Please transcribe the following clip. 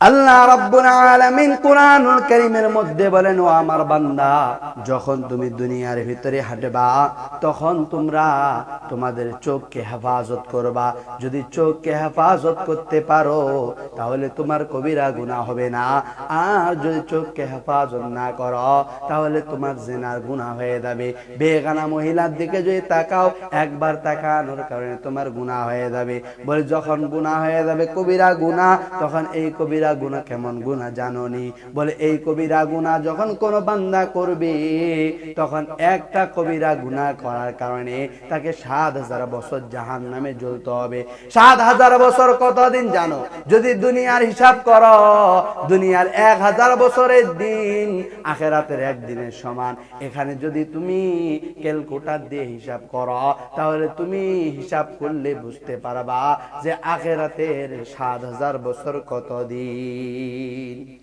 আল্লাহ রাব্বুল আলামিন কোরআনুল কারীমের মধ্যে বলেন, ও আমার বান্দা, যখন তুমি দুনিয়ার ভিতরে হাঁটবা, তখন তোমরা তোমাদের চোখকে হেফাজত করবা। যদি চোখকে হেফাজত করতে পারো, তাহলে তোমার কবিরা গুনাহ হবে না। আর যদি চোখকে হেফাজত না করো, তাহলে তোমার জেনার গুনাহ হয়ে যাবে। বেগানা মহিলার দিকে যদি তাকাও, একবার তাকানোর কারণে তোমার গুনাহ হয়ে যাবে। বলে, যখন গুনাহ হয়ে যাবে, কবিরা গুনাহ, তখন এই কবিরা গুনাহ কেমন গুনাহ জানোনি? বলে, এই কবিরা গুনাহ যখন কোন বান্দা করবে, তখন একটা কবিরা গুনাহ করার কারণে তাকে সাত হাজার বছর জাহান নামে জ্বলতে হবে। সাত হাজার বছর কতদিন জানো? যদি দুনিয়ার হিসাব করো, দুনিয়ার এক হাজার বছরের দিন আখেরাতের একদিনের সমান। এখানে যদি তুমি ক্যালকুলেটর দিয়ে হিসাব করো, তাহলে তুমি হিসাব করলে বুঝতে পারবা যে আখেরাতের সাত হাজার বছর কত الظالمين